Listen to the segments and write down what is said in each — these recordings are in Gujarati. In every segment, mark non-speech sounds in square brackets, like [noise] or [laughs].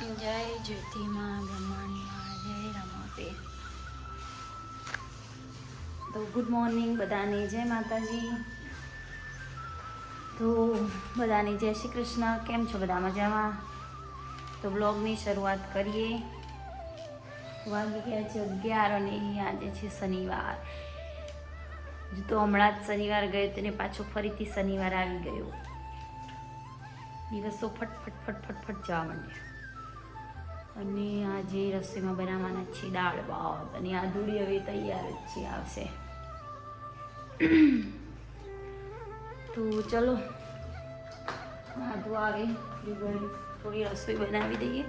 જય જ્યોતિમાં બ્રહ્માંડમાં જય રમાપે તો ગુડ મોર્નિંગ બધાને, જય માતાજી. તો બધાને જય શ્રી કૃષ્ણ, કેમ છો બધા મજામાં? તો બ્લોગની શરૂઆત કરીએ. વાગી ગયા છે અગિયાર અને આજે છે શનિવાર. તો હમણાં જ શનિવાર ગયો તેને પાછો ફરીથી શનિવાર આવી ગયો. દિવસો ફટફટ ફટ ફટ ફટ ફટ જવા માંડ્યા. અને આજે રસોઈમાં બનાવવાના છે દાળ ભાત અને આ હવે તૈયાર જ છે, આવશે. તો ચલો નાધું આવે થોડી રસોઈ બનાવી દઈએ.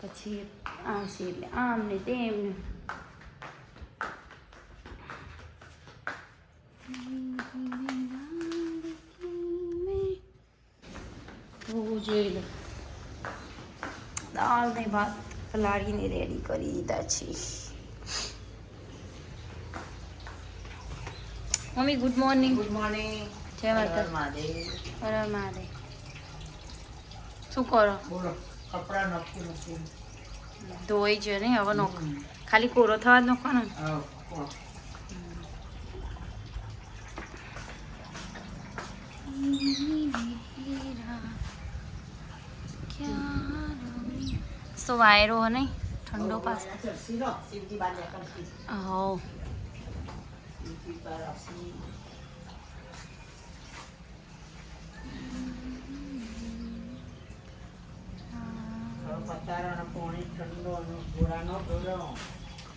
પછી આવશે એટલે આમ ને તેમને જોઈ લો. દાળ ને ભાત પલાળીને રેડી કરી દીધા છે mummy good morning good morning જય માતા મહાદેવ શું કરો? બોલો કપડા નક્કી નથી. ધોઈ છે ને હવે નોખ. ખાલી કોરો થવા જ નખવાનો? ને. આવ, તો વાયરો હને ઠંડો પાસ હો.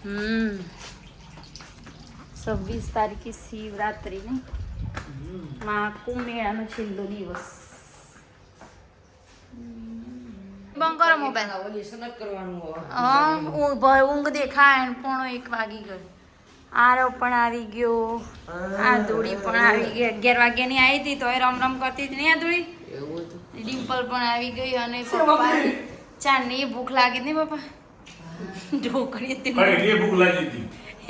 હમ. છવ્વીસ તારીખે શિવરાત્રી ને? મહાકુંભ મેળાનો છેલ્લો દિવસ. બંધ કરો મોબાઈલ લેસન જ કરવાનું હા ઊંઘ ઊંઘ દેખાય ને પોણો એક વાગી ગયો. આરો પણ આવી ગયો. આ ધૂળી પણ આવી ગઈ. અગિયાર વાગ્યાની આવી હતી તો એ રમ રમ કરતી હતી નહીં આ ધૂળી. ડિમ્પલ પણ આવી ગઈ અને પપ્પા ચાંદની ભૂખ લાગી નહીં ને પપ્પા? ઢોકળી હતી. ભૂખ લાગી હતી.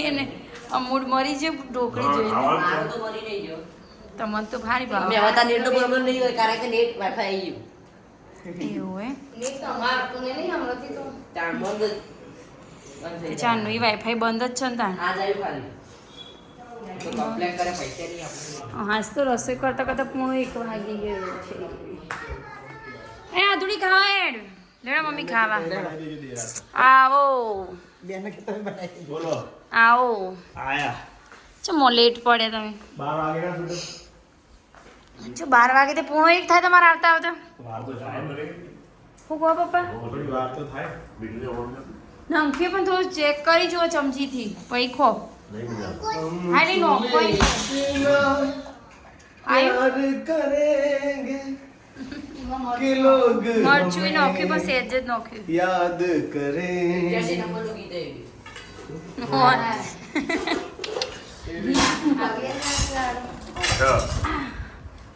એને અમૂડ મરી છે ઢોકળી જોઈ ગયો. તમને તો ભારી ભાવ અમે હતા નેટ problem નહીં હોય, કારણ કે નેટ વાઈફાઈ આવી ગયું. એવું હે. ચાંદનું ઈ વાઈફાઈ બંધ જ છે ને તાણ આજ તો રસોઈ કરતા કરતા પૂણો એક વાગી ગયો છે. એ આધુડી ખાવા એડ લેડો મમ્મી ખાવા. આવો. બેને કે તમે બનાવી બોલો આવો. આયા. ચમો લેટ પડે તમે. બાર વાગે જો બાર વાગે તે પૂણો એક થાય તમારે આવતા આવતા હું કહો પપ્પા? થોડી વાર તો થાય. બીજું ઓન નંખી પણ થોડું ચેક કરી જુઓ ચમચીથી. પછી ખો હા નહીં નો કોઈ મરચું નોખ્યું પણ સેજ જ નોખ્યું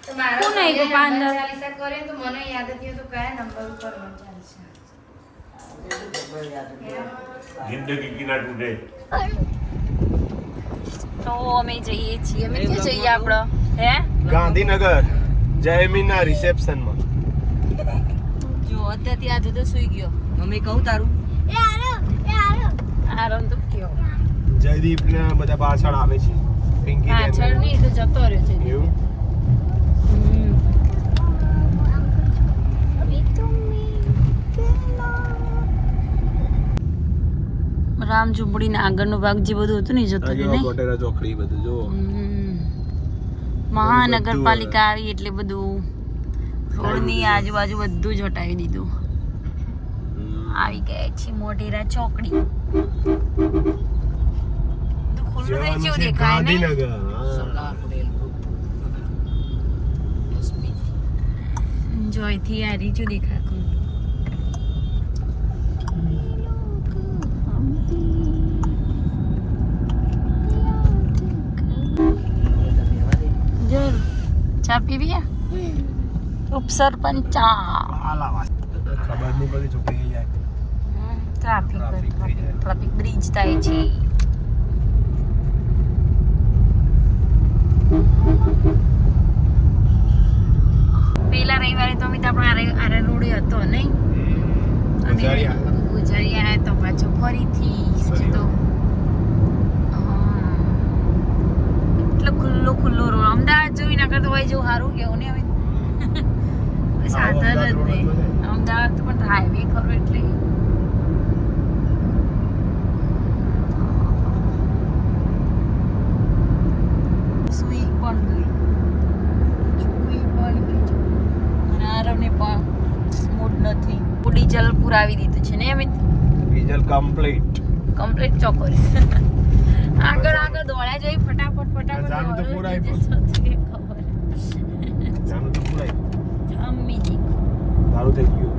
કોણ આવ્યું પાંદર કરે તો મને યાદ હતી તો કયા નંબર ઉપર વંચાય છે? જિંદગી કિના ટૂટે તો અમે જઈએ છીએ. અમે ક્યાં જઈએ આપણો હે? ગાંધીનગર જયમીના રિસેપ્શનમાં. જો અત્યારથી આજે તો સુઈ ગયો. મમ્મી કહું તારું? એ આરો એ આરો આરો તો કયો? જયદીપ ને બધા પાછળ આવે છે. પિંકી પાછળ નહીં તો જતો રહ્યો છે. એવું? રામ ઝુંપડીને આગળનો ભાગ જે બધું હતું ને જતો રહ્યો નહીં કોટેરા ચોકડી બધું જો મહાનગરપાલિકા આવી. એટલે બધું રોડની આજુબાજુ બધું જ હટાવી દીધું. આવી ગયા છે મોઢેરા ચોકડી. ખુલ્લું દેખાય ને. જોયથી આ રીચું દેખાય ખુલ્લું. જરૂર ચા પીવી ઉપસરપંચ ચા આલા વાત. ખબર નહીં પડી ચોકડી જાય ટ્રાફિક ટ્રાફિક બ્રિજ થાય છે પેલા રવિવારે તો અમે તો આપણે આરે આરે રોડે હતો નહીં અને. પૂજારી આવ્યા તો પાછો ફરીથી હજી તો હા. એટલો ખુલ્લો ખુલ્લો રોડ. અમદાવાદ જોઈ ના કરતો હોય જેવું સારું કેવું ને હવે. સાધન જ નહીં. અમદાવાદ પણ હાઈવે ખરો એટલે. સુઈ પણ ગઈ. સુઈ પણ ગઈ. અને આરવને પણ મૂડ નથી. ડીઝલ પુરાવી દીધું છે ને અમિત? ડીઝલ કમ્પ્લીટ કમ્પ્લીટ ચોકોરી આગળ આગળ દોડ્યા જઈ ફટાફટ ફટાફટ જાનું તો ડીઝલ ખબર. જાનું તો પુરાય. અમ્મી જી દારૂ થઈ ગયું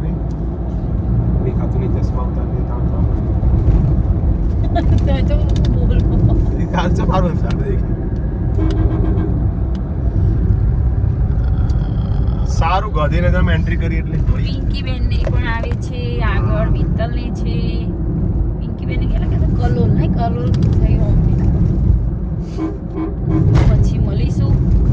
ને ખાતું નહીં ચશ્મા ઉતારી કામ કામ તો બોલ. કાલ છે મારું સારું સારું ગધેને તમે એન્ટ્રી કરી એટલે પિંકી બેન ને પણ આવે છે આગળ મિત્તલ ને છે. પિંકી બેન કેટલા કે કલોલ નહીં કલોલ થઈ હોમ પછી મળીશું.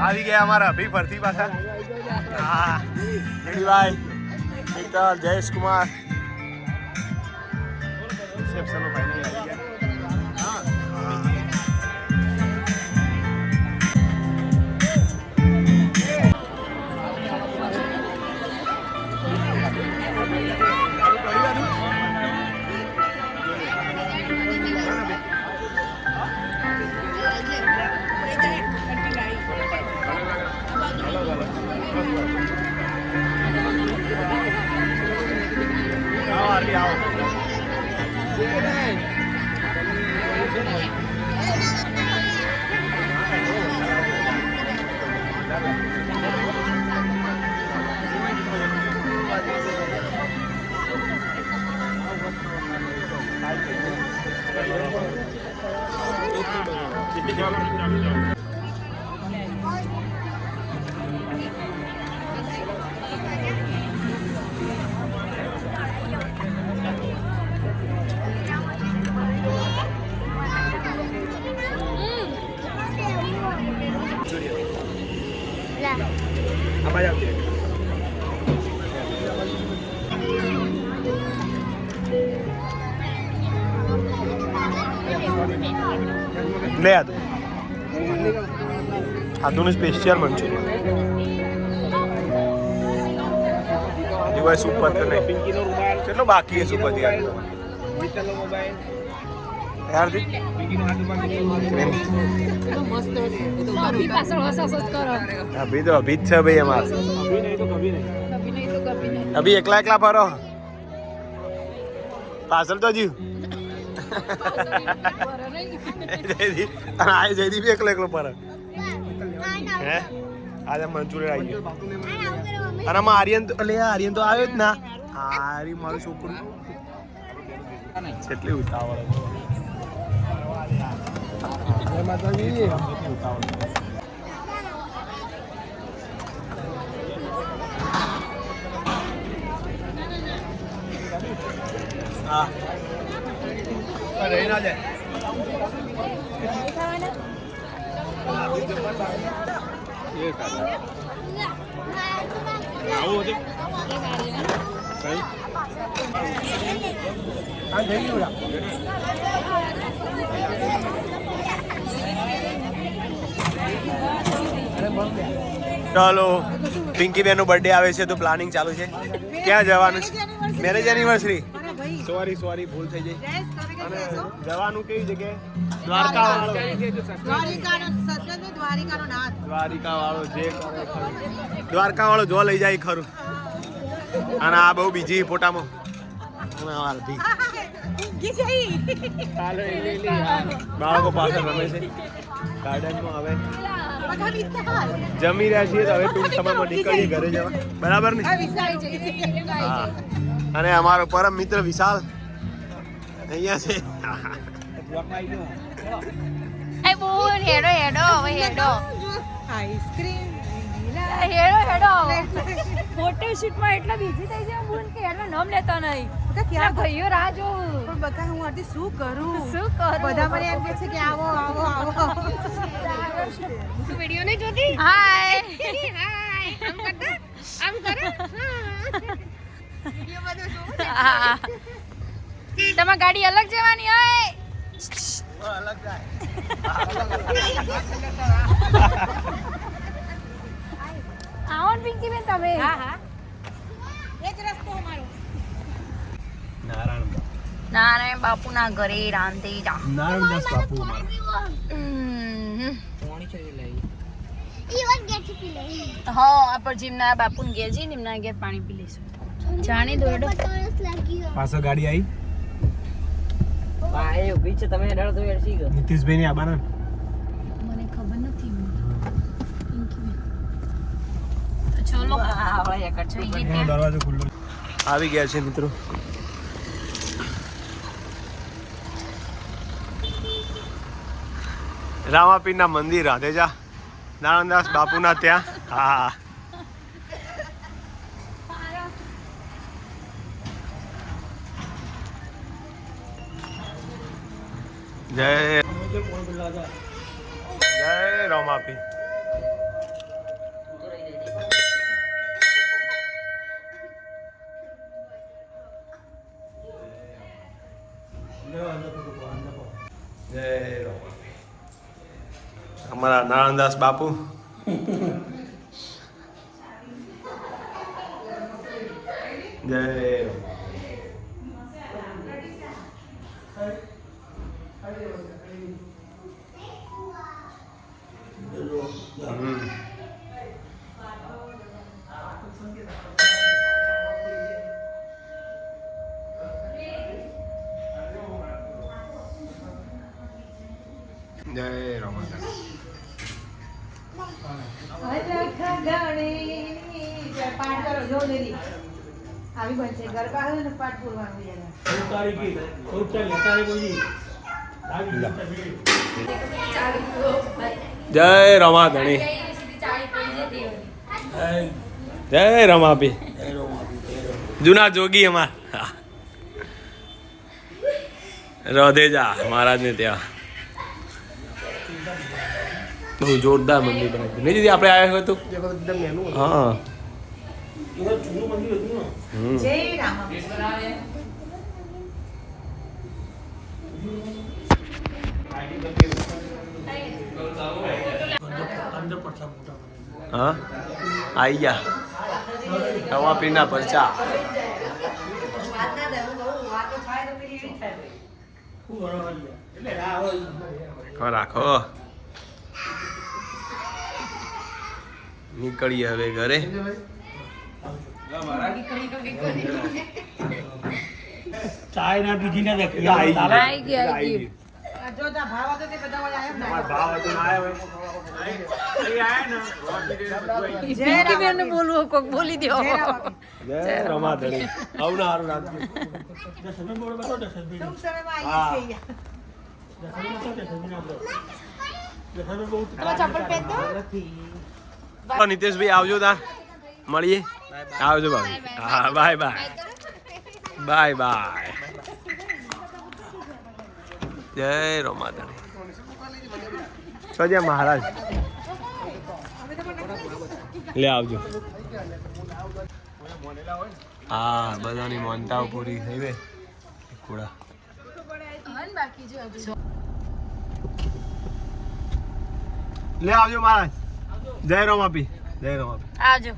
આવી ગયા અમારા અભી ફરતી પાછા. હા. ભાઈ. મિત્તલ જયેશ કુમાર રિસેપ્શનો ફાઇનલી આવો આદુનું સ્પેશિયલ મંચુરિયન દિવાય સુપર તો નહીં કેટલો બાકી છે સુપર યાર અભી તો અભી જ છે ભાઈ અમાર. અભી એકલા એકલા ફરો. પાછળ તો જીવ જયદીપ. એકલો એકલો ફરે. હે? આજે મંચુરિયન આવી ગયું. અને આમાં આર્યન તો એટલે આર્યન તો આવ્યો જ ના. આરી મારું છોકરું. કેટલી ઉતાવળ. ઉતાવળ હા. રહી ના જાય. ચાલો પિંકી બેન નો બર્થડે આવે છે તો પ્લાનિંગ ચાલુ છે. ક્યાં જવાનું છે? મેરેજ એનિવર્સરી સોરી સોરી ભૂલ થઈ ગઈ. અને જવાનું કેવી જગ્યાએ? દ્વારકા વાળો દ્વારિકા વાળો જે દ્વારકા વાળો જો લઈ જાય ખરું. અને આ બહુ બીજી ફોટામાં. બાળકો પાછળ રમે છે. ગાર્ડનમાં આવે જમી રહ્યા છીએ તો હવે ટૂંક સમયમાં નીકળીએ ઘરે જવા. બરાબર ને? હા. અને અમારો પરમ મિત્ર વિશાલ. અહીંયા છે. એ બોલ હેડો હેડો હવે હેડો. આઈસ્ક્રીમ હેડો હેડો. [laughs] ફોટોશૂટમાં એટલા બીજી થઈ જાય બોલ કે હેડો નામ લેતા નહીં. ક્યાં ભાઈઓ રાહ જોઉં. પણ બકા હું આથી શું કરું? શું કરું? બધા મને એમ કે છે કે આવો આવો આવો. વિડિયો નહીં જોતી? હાય [laughs] હા. તમારી ગાડી અલગ જવાની હોય. અલગ આવો ને પિંકી બેન તમે. હા હા. એ જ રસ્તો અમારો. નારાયણ નારાયણ બાપુના ઘરે રાંધે જા નારાયણદાસ બાપુ હા આપણે જીમના બાપુ ને ઘેર જઈ નિમના ઘેર પાણી પી લઈશું. જાણી દો પાછો ગાડી આવી ભાઈ એ ઊભી છે તમે હેડાડો તો હેડશી ગયો. નીતિશભાઈ ની આબાના મને ખબર નથી ચલો. દરવાજો ખુલ્લો. આવી ગયા છે મિત્રો. રામાપીરના મંદિર રાધેજા. નારાયણદાસ બાપુના ત્યાં. હા. જય જય રામાપી જય રામાપી અમારા નારાયણદાસ બાપુ જય રામાપી. હમ. જય રામાપી. પાઠ કરો જો આવી બનશે ગરબા હોય ને પાઠ બોલવાનું યાર જય જય રમાપી જૂના જોગી અમાર. રધેજા મહારાજ ને ત્યાં બહુ જોરદાર મંદિર બનાવ્યું નહીં દીદી આપણે આવ્યા હતું. હા. હમ. જય રામ હા? આઈ ગયા. રમાપીના પરચા. રાખો. ને આયા હોય. પિંકી બેન ને બોલવું કોક બોલી દો. જય રમાધણી આવું હારું રાખજો ટૂંક સમયમાં આવીએ છીએ ચપ્પલ પહેરતો તો નીતેશભાઈ, આવજો તા. મળીએ. આવજો ભાઈ હા, બાય બાય. Bye bye. જય રોમાતા સજ્યા મહારાજ. લે, આવજો. હા, બધાની માનતાઓ પૂરી થઈ ગઈ. કુડા. લે, આવજો મહારાજ. જય રમાપી જય રમાપી આજો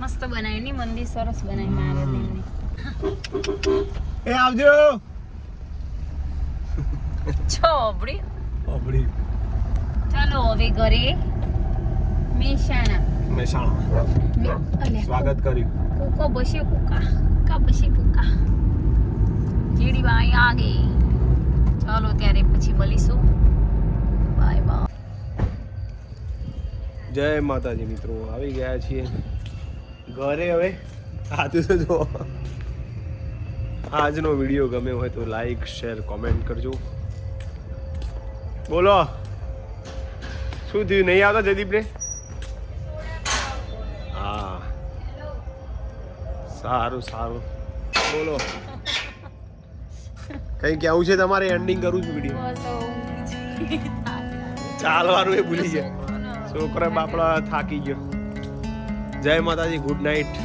મસ્ત બનાવી ની મંદિર સરસ બનાવી મહારાજની એ આવજો. છોબડી ઓબડી ચાલો હવે ઘરે મહેસાણા મહેસાણા સ્વાગત કર્યું. કુકો બસે કુકા કા બસે કુકા. જીડીમાં આ આગે. ચાલો ત્યારે પછી મળીશું. બાય બાય જય માતાજી મિત્રો, આવી ગયા છીએ. ઘરે હવે. આજે તો જો આજનો વીડિયો ગમે હોય તો લાઈક શેર કોમેન્ટ કરજો. બોલો. શું થયું? નહીં આવતા જયદીપને હા. સારું સારું. બોલો. કઈ કેવું છે તમારે એન્ડિંગ કરું છું વીડિયો [laughs] ચાલવાનું એ ભૂલી ગયા. છોકરા બાપડા થાકી ગયો. જય માતાજી ગુડ નાઇટ